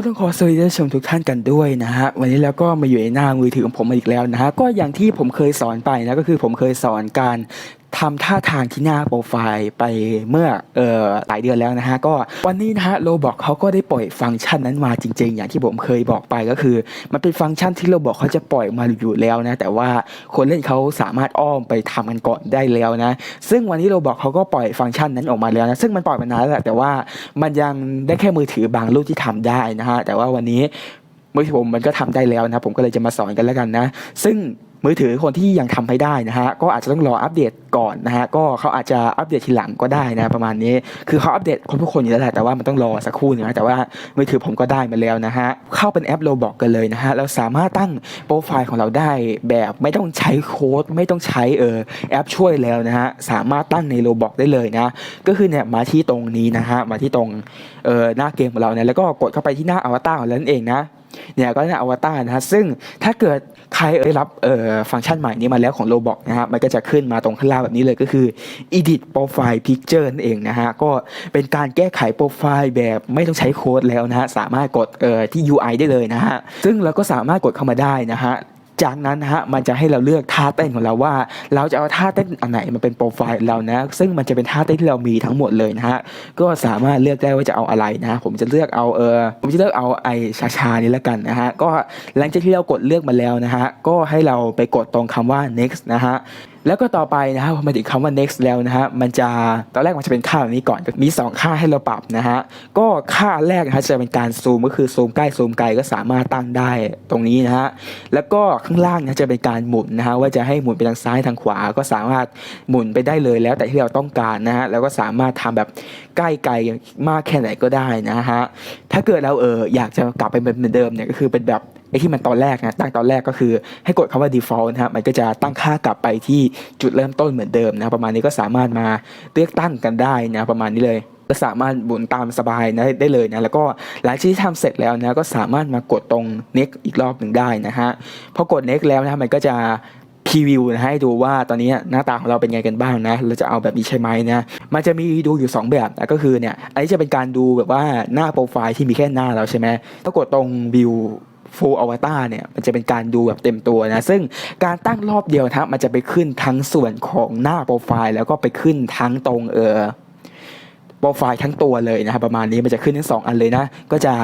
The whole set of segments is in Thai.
็ต้องขอสวัสดีท่านชมทุกท่านกันด้วยนะฮะวันนี้แล้วก็มาอยู่ในหน้ามือถือของผมอีกแล้วนะฮะก็อย่างที่ผมเคยสอนไปนะก็คือผมเคยสอนการ ทำท่าทางที่หน้าโปรไฟล์ไปเมื่อเอ่อหลายเดือนแล้วนะฮะ ก็วันนี้นะฮะโรบอกเขาก็ได้ปล่อยฟังก์ชันนั้นมาจริง ๆ อย่างที่ผมเคยบอกไปก็คือ มันเป็นฟังก์ชันที่โรบอกเขาจะปล่อยมาอยู่แล้วนะ แต่ว่าคนเล่นเขาสามารถอ้อมไปทำกันก่อนได้แล้วนะ ซึ่งวันนี้โรบอกเขาก็ปล่อยฟังก์ชันนั้นออกมาแล้วนะซึ่งมันปล่อยมานานแล้วแหละแต่ว่ามันยังได้แค่มือถือบางรุ่นที่ทำได้นะฮะแต่ว่าวันนี้มือถือผมมันก็ทำได้แล้วนะผมก็เลยจะมาสอนกันแล้วกันนะ ซึ่ง มือถือคนที่ยังทำไม่ได้นะฮะก็อาจจะต้องรออัปเดตก่อนนะฮะก็เขาอาจจะอัปเดตทีหลังก็ได้นะประมาณนี้ คือเขาอัปเดตคนทุกคนอยู่แล้วแหละแต่ว่ามันต้องรอสักครู่นึงนะแต่ว่ามือถือผมก็ได้มาแล้วนะฮะเข้าเป็นแอปโรบอกกันเลยนะฮะเราสามารถตั้งโปรไฟล์ของเราได้แบบไม่ต้องใช้โค้ดไม่ต้องใช้เออแอปช่วยแล้วนะฮะสามารถตั้งในโรบอกได้เลยนะก็คือเนี่ยมาที่ตรงนี้นะฮะมาที่ตรงเออหน้าเกมของเราเนี่ยแล้วก็กดเข้าไปที่หน้าอวตารของเรานั่นเองนะเนี่ยก็หน้าอวตารนะฮะซึ่งถ้าเกิด ใครได้รับฟังก์ชันใหม่นี้มาแล้วของ Roblox นะฮะมันก็จะขึ้นมาตรงข้างล่างแบบนี้เลยก็คือ edit profile picture นั่นเองนะฮะก็เป็นการแก้ไขโปรไฟล์แบบไม่ต้องใช้โค้ดแล้วนะฮะสามารถกดที่ UI ได้เลยนะฮะซึ่งเราก็สามารถกดเข้ามาได้นะฮะ จากนั้นนะฮะมันจะให้เราเลือกท่าเต้นของเราว่า เราจะเอาท่าเต้นอันไหนมาเป็นโปรไฟล์เรานะ ซึ่งมันจะเป็นท่าเต้นที่เรามีทั้งหมดเลยนะฮะก็สามารถเลือกได้ว่าจะเอาอะไรนะผมจะเลือกเอาเออผมจะเลือกเอาไอชาชานี้แล้วกันนะฮะก็หลังจากที่เรากดเลือกมาแล้วนะฮะก็ให้เราไปกดตรงคำว่า next นะฮะแล้วก็ต่อไปนะฮะพอมาถึงคำว่า next แล้วนะฮะมันจะตอนแรกมันจะเป็นค่าแบบนี้ก่อนมี 2 ค่าให้เราปรับนะฮะก็ค่าแรกนะฮะจะเป็นการซูมก็คือซูมใกล้ซูมไกลก็สามารถตั้งได้ตรงนี้นะฮะแล้วก็ข้างล่างนะจะเป็นการหมุนนะฮะว่าจะให้หมุนไปทางซ้ายทางขวา ก็สามารถหมุนไปได้เลยแล้วแต่ที่เราต้องการนะฮะแล้วก็สามารถทำแบบใกล้ไกลมากแค่ไหนก็ได้นะฮะถ้าเกิดเราเอออยากจะกลับไปเป็นเหมือนเดิมเนี่ยก็คือเป็นแบบ ไอ้ที่มันตอนแรกนะตั้งตอนแรกก็คือให้กดคำว่า default นะฮะมันก็จะตั้งค่ากลับไปที่จุดเริ่มต้นเหมือนเดิมนะประมาณนี้ก็สามารถมาเลือกตั้งกันได้นะประมาณนี้เลยก็สามารถหมุนตามสบายนะได้เลยนะแล้วก็หลังจากที่ทำเสร็จแล้วนะก็สามารถมากดตรง next อีกรอบหนึ่งได้นะฮะพอกด next แล้วนะมันก็จะพรีวิวนะให้ดูว่าตอนนี้หน้าตาของเราเป็นไงกันบ้างนะ เราจะเอาแบบนี้ใช่ไหมนะ มันจะมีดูอยู่ 2 แบบนะก็คือเนี่ยอันนี้จะเป็นการดูแบบว่าหน้าโปรไฟล์ที่มีแค่หน้าเราใช่ไหมถ้ากดตรงวิว full avatar เนี่ยมันจะเป็นการดูแบบเต็มตัวนะ ซึ่งการตั้งรอบเดียวนะครับมันจะไปขึ้นทั้งส่วนของหน้าโปรไฟล์ แล้วก็ไปขึ้นทั้งตรงเออโปรไฟล์ทั้งตัวเลยนะครับประมาณนี้มันจะขึ้นทั้งสองอันเลยนะ ก็จะ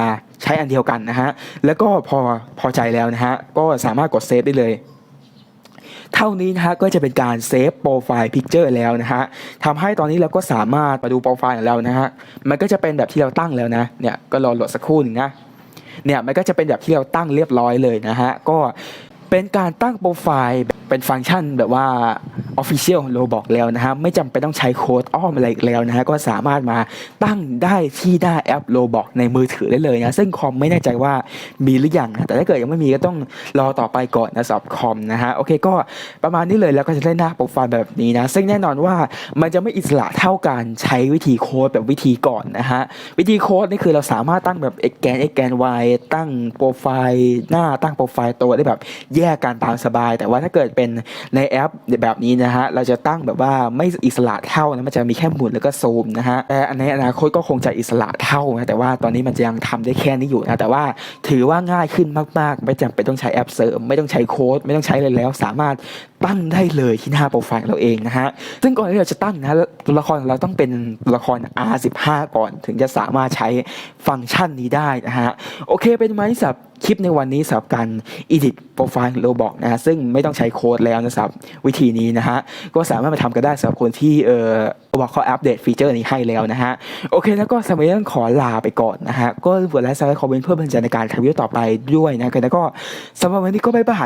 ใช้อันเดียวกันนะฮะ แล้วก็พอพอใจแล้วนะฮะ ก็สามารถกดเซฟได้เลย เท่านี้นะฮะก็จะเป็นการเซฟโปรไฟล์พิกเจอร์แล้วนะฮะทำให้ตอนนี้เราก็สามารถมาดูโปรไฟล์ของเรานะฮะ มันก็จะเป็นแบบที่เราตั้งแล้วนะ เนี่ยก็รอโหลดสักครู่นึงนะ เนี่ยมันก็จะเป็นแบบที่เราตั้งเรียบร้อยเลยนะฮะก็เป็นการตั้งโปรไฟล์ เป็นฟังก์ชันแบบว่า Official ของ Roblox แล้วนะฮะไม่จำเป็นต้องใช้โค้ดอ้อมอะไรอีกแล้วนะฮะก็สามารถมาตั้งได้ที่หน้าแอป Roblox ในมือถือได้เลยนะซึ่งคอมไม่แน่ใจว่ามีหรือยังนะแต่ถ้าเกิดยังไม่มีก็ต้องรอต่อไปก่อนนะสำหรับคอมนะฮะโอเคก็ประมาณนี้เลยแล้วก็จะได้หน้าโปรไฟล์แบบนี้นะซึ่งแน่นอนว่ามันจะไม่อิสระเท่าการใช้วิธีโค้ดแบบวิธีก่อนนะฮะวิธีโค้ดนี่คือเราสามารถตั้งแบบ x แกน x แกน y ตั้งโปรไฟล์หน้าตั้งโปรไฟล์ตัวได้แบบแยกกันตามสบาย แต่ว่าถ้าเกิดเป็นในแอปแบบนี้นะฮะเราจะตั้งแบบว่าไม่อิสระเท่านะมันจะมีแค่หมุนแล้วก็ซูมนะฮะแต่ในอนาคตก็คงจะอิสระเท่านะแต่ว่าตอนนี้มันจะยังทำได้แค่นี้อยู่นะแต่ว่าถือว่าง่ายขึ้นมากๆ ไม่จำเป็นต้องใช้แอปเสริม ไม่ต้องใช้โค้ดไม่ต้องใช้เลยแล้ว สามารถตั้งได้เลยที่หน้าโปรไฟล์เราเองนะฮะซึ่งก่อนที่เราจะตั้งนะตัวละครเราต้องเป็นตัวละคร R15 ก่อน ถึงจะสามารถใช้ฟังก์ชันนี้ได้นะฮะโอเคเป็นไหมสับ คลิปในวันนี้สำหรับการ edit โปรไฟล์โรบอกนะฮะซึ่งไม่ต้องใช้โค้ดแล้วนะสำหรับ วิธีนี้นะฮะก็สามารถมาทำกันได้สำหรับคนที่เอ่อบอกเขาอัปเดตฟีเจอร์นี้ให้แล้วนะฮะโอเคแล้วก็สำหรับวันนี้ขอลาไปก่อนนะฮะก็กดไลค์ซับสไครต์คอมเมนต์เพื่อเป็นใจในการทำวิดีโอต่อไปด้วยนะกันแล้วก็สำหรับวันนี้ก็บ๊ายบาย